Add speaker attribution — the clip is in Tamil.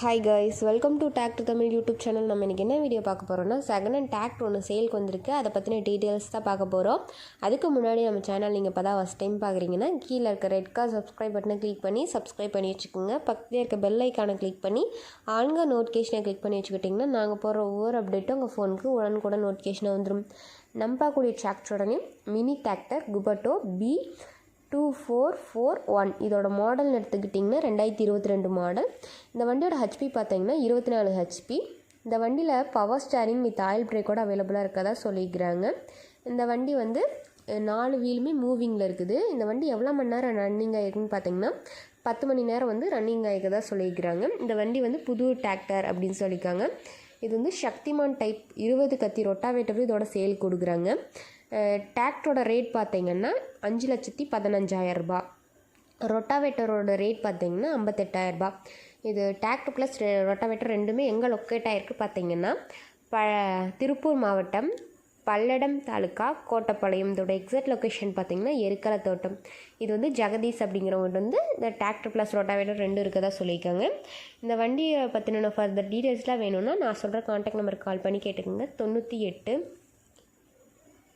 Speaker 1: ஹாய் கைஸ் வெல்கம் டு டேக்ட் தமிழ் யூடியூப் சேனல் நம்ம இன்றைக்கி என்ன வீடியோ பார்க்க போகிறோம்னா செகண்ட் ஹேண்ட் டேக்ட் ஒன்று சேலுக்கு வந்திருக்கு. அதை பற்றின டீட்டெயில்ஸ் தான் பார்க்க போகிறோம் அதுக்கு முன்னாடி நம்ம சேனல் நீங்கள் இப்போ தான் ஃபஸ்ட் டைம் பார்க்குறீங்கன்னா கீழே இருக்க ரெட் கார் சப்ஸ்கிரைப் பட்டனை கிளிக் பண்ணி சப்ஸ்கிரைப் பண்ணி வச்சுக்கோங்க. பக்கத்தில் இருக்க பெல் ஐக்கானை கிளிக் பண்ணி ஆன்க நோட்டிஃபிகேஷனை கிளிக் பண்ணி வச்சுக்கிட்டிங்கன்னா நாங்கள் போகிற ஒவ்வொரு அப்டேட்டும் உங்கள் ஃபோனுக்கு உடனுக்குடன் நோட்டிஃபிகேஷனாக வந்துடும் நம்ம டிராக்டருடனே mini tractor Kubota B two four four one இதோட மாடல்னு எடுத்துக்கிட்டிங்கன்னா ரெண்டாயிரத்தி இருபத்தி ரெண்டு மாடல் இந்த வண்டியோட ஹெச்பி பார்த்தீங்கன்னா இருபத்தி நாலு ஹெச்பி இந்த வண்டியில் பவர் ஸ்டேரிங் வித் ஆயில் பிரேக்கோட அவைலபிளாக இருக்கதா சொல்லிக்கிறாங்க. இந்த வண்டி வந்து நாலு வீலுமே மூவிங்கில் இருக்குது. இந்த வண்டி எவ்வளோ மணி நேரம் ரன்னிங் ஆகிருக்குன்னு பார்த்தீங்கன்னா பத்து மணி நேரம் வந்து ரன்னிங் ஆகிருக்கதா சொல்லியிருக்கிறாங்க இந்த வண்டி வந்து புது டிராக்டர் அப்படின்னு சொல்லியிருக்காங்க இது வந்து சக்திமான் டைப் இருபது கத்தி ரொட்டாவேட்டரும் இதோட சேல் கொடுக்குறாங்க. டிராக்டரோட ரேட் பார்த்தீங்கன்னா அஞ்சு லட்சத்தி பதினஞ்சாயிரரூபா ரொட்டாவேட்டரோட ரேட் பார்த்தீங்கன்னா ஐம்பத்தெட்டாயிரரூபா இது டிராக்டர் ப்ளஸ் ரொட்டாவேட்டர் ரெண்டுமே எங்கே லொக்கேட் ஆகிருக்கு பார்த்தீங்கன்னா ப திருப்பூர் மாவட்டம் பல்லடம் தாலுக்கா கோட்டப்பாளையம். இதோட எக்ஸாக்ட் லொக்கேஷன் பார்த்திங்கன்னா எருக்கலை தோட்டம் இது வந்து ஜெகதீஷ் அப்படிங்கிறவங்க வந்து இந்த டிராக்டர் ப்ளஸ் ரொட்டாவேட்டர் ரெண்டும் இருக்கதா சொல்லியிருக்காங்க. இந்த வண்டியை பற்றின ஃபர்தர் டீட்டெயில்ஸ்லாம் வேணும்னா நான் சொல்கிற காண்டாக்ட் நம்பருக்கு கால் பண்ணி கேட்டுக்கோங்க. தொண்ணூற்றி எட்டு